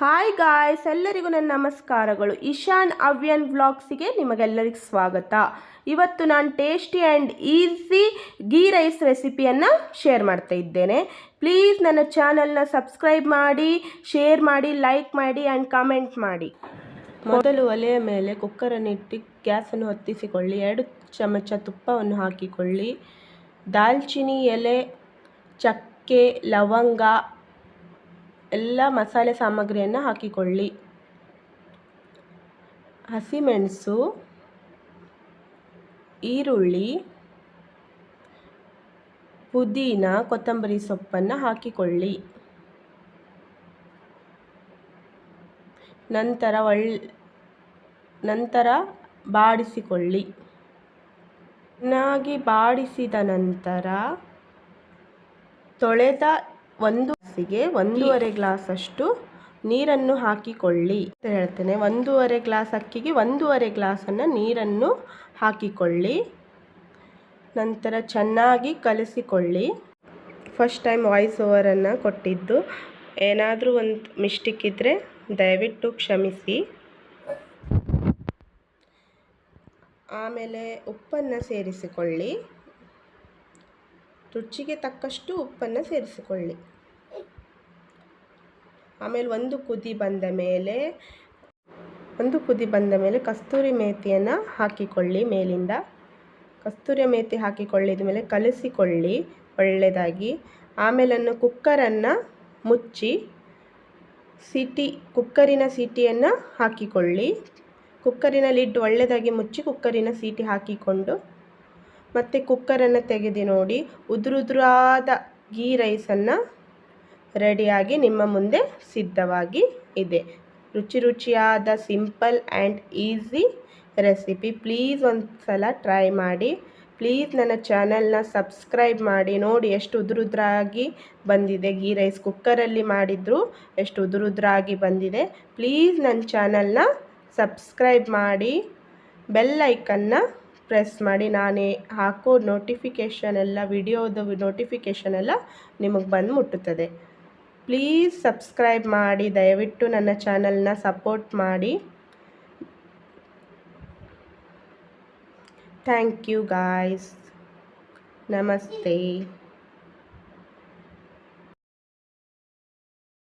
Hi guys ಎಲ್ಲರಿಗೂ ನನ್ನ ನಮಸ್ಕಾರಗಳು. ಇಶಾನ್ ಅವ್ಯನ್ ವ್ಲಾಗ್ಸಿಗೆ ನಿಮಗೆಲ್ಲರಿಗೂ ಸ್ವಾಗತ. ಇವತ್ತು ನಾನು tasty and easy ghee rice ರೆಸಿಪಿಯನ್ನು share ಮಾಡ್ತಾ ಇದ್ದೇನೆ. ಪ್ಲೀಸ್ ನನ್ನ ಚಾನಲ್ನ ಸಬ್ಸ್ಕ್ರೈಬ್ ಮಾಡಿ, ಶೇರ್ ಮಾಡಿ, ಲೈಕ್ ಮಾಡಿ ಆ್ಯಂಡ್ ಕಮೆಂಟ್ ಮಾಡಿ. ಮೊದಲು ಒಲೆಯ ಮೇಲೆ ಕುಕ್ಕರನ್ನು ಇಟ್ಟು ಗ್ಯಾಸನ್ನು ಹೊತ್ತಿಸಿಕೊಳ್ಳಿ ಎರಡು ಚಮಚ ತುಪ್ಪವನ್ನು ಹಾಕಿಕೊಳ್ಳಿ. ದಾಲ್ಚಿನ್ನಿ ಎಲೆ, ಚಕ್ಕೆ, ಲವಂಗ ಎಲ್ಲ ಮಸಾಲೆ ಸಾಮಗ್ರಿಯನ್ನು ಹಾಕಿಕೊಳ್ಳಿ. ಹಸಿಮೆಣಸು, ಈರುಳ್ಳಿ, ಪುದೀನ, ಕೊತ್ತಂಬರಿ ಸೊಪ್ಪನ್ನು ಹಾಕಿಕೊಳ್ಳಿ. ನಂತರ ಒಳ್, ನಂತರ ಬಾಡಿಸಿಕೊಳ್ಳಿ. ಚೆನ್ನಾಗಿ ಬಾಡಿಸಿದ ನಂತರ ತೊಳೆದ ಒಂದು ಗ್ಲಾಸಿಗೆ ಒಂದೂವರೆ ಗ್ಲಾಸಷ್ಟು ನೀರನ್ನು ಹಾಕಿಕೊಳ್ಳಿ ಅಂತ ಹೇಳ್ತೇನೆ. ಒಂದೂವರೆ ಗ್ಲಾಸ್ ಅಕ್ಕಿಗೆ ಒಂದೂವರೆ ಗ್ಲಾಸನ್ನು ನೀರನ್ನು ಹಾಕಿಕೊಳ್ಳಿ. ನಂತರ ಚೆನ್ನಾಗಿ ಕಲಿಸಿಕೊಳ್ಳಿ. ಫಸ್ಟ್ ಟೈಮ್ ವಾಯ್ಸ್ ಓವರನ್ನು ಕೊಟ್ಟಿದ್ದು. ಏನಾದರೂ ಒಂದು ಮಿಸ್ಟೇಕ್ ಇದ್ದರೆ ದಯವಿಟ್ಟು ಕ್ಷಮಿಸಿ. ಆಮೇಲೆ ಉಪ್ಪನ್ನು ಸೇರಿಸಿಕೊಳ್ಳಿ. ರುಚಿಗೆ ತಕ್ಕಷ್ಟು ಉಪ್ಪನ್ನು ಸೇರಿಸಿಕೊಳ್ಳಿ. ಆಮೇಲೆ ಒಂದು ಕುದಿ ಬಂದ ಮೇಲೆ, ಒಂದು ಕುದಿ ಬಂದ ಮೇಲೆ ಕಸ್ತೂರಿ ಮೇಥಿಯನ್ನು ಹಾಕಿಕೊಳ್ಳಿ ಮೇಲಿಂದ. ಕಸ್ತೂರಿ ಮೇಥಿ ಹಾಕಿಕೊಳ್ಳಿದ ಮೇಲೆ ಕಲಿಸಿಕೊಳ್ಳಿ ಒಳ್ಳೆಯದಾಗಿ ಆಮೇಲನ್ನು ಕುಕ್ಕರನ್ನು ಮುಚ್ಚಿ, ಸಿಟಿ, ಕುಕ್ಕರಿನ ಸೀಟಿಯನ್ನು ಹಾಕಿಕೊಳ್ಳಿ. ಕುಕ್ಕರಿನ ಲಿಡ್ ಒಳ್ಳೆಯದಾಗಿ ಮುಚ್ಚಿ ಕುಕ್ಕರಿನ ಸೀಟಿ ಹಾಕಿಕೊಂಡು, ಮತ್ತು ಕುಕ್ಕರನ್ನು ತೆಗೆದು ನೋಡಿ, ಉದುರುದುರಾದ ಗೀ ರೈಸನ್ನು ರೆಡಿಯಾಗಿ ನಿಮ್ಮ ಮುಂದೆ ಸಿದ್ಧವಾಗಿ ಇದೆ. ರುಚಿ ರುಚಿಯಾದ, simple and easy recipe please ಒಂದು ಸಲ ಟ್ರೈ ಮಾಡಿ. ಪ್ಲೀಸ್ ನನ್ನ ಚಾನಲ್ನ ಸಬ್ಸ್ಕ್ರೈಬ್ ಮಾಡಿ. ನೋಡಿ ಎಷ್ಟು ಉದುರುದ್ರಾಗಿ ಬಂದಿದೆ. ಗೀ ರೈಸ್ ಕುಕ್ಕರಲ್ಲಿ ಮಾಡಿದ್ರು ಎಷ್ಟು ಉದುರುದ್ರಾಗಿ ಬಂದಿದೆ. ಪ್ಲೀಸ್ ನನ್ನ ಚಾನಲ್ನ ಸಬ್ಸ್ಕ್ರೈಬ್ ಮಾಡಿ. ಬೆಲ್ ಪ್ರೆಸ್ ಮಾಡಿ. ನಾನೇ ಹಾಕೋ ನೋಟಿಫಿಕೇಷನ್ ಎಲ್ಲ, ವಿಡಿಯೋದು ನೋಟಿಫಿಕೇಷನ್ ಎಲ್ಲ ನಿಮಗೆ ಬಂದು ಮುಟ್ಟುತ್ತದೆ. ಪ್ಲೀಸ್ ಸಬ್ಸ್ಕ್ರೈಬ್ ಮಾಡಿ ದಯವಿಟ್ಟು ನನ್ನ ಚಾನಲ್ನ ಸಪೋರ್ಟ್ ಮಾಡಿ. ಥ್ಯಾಂಕ್ ಯು ಗಾಯ್ಸ್ ನಮಸ್ತೆ.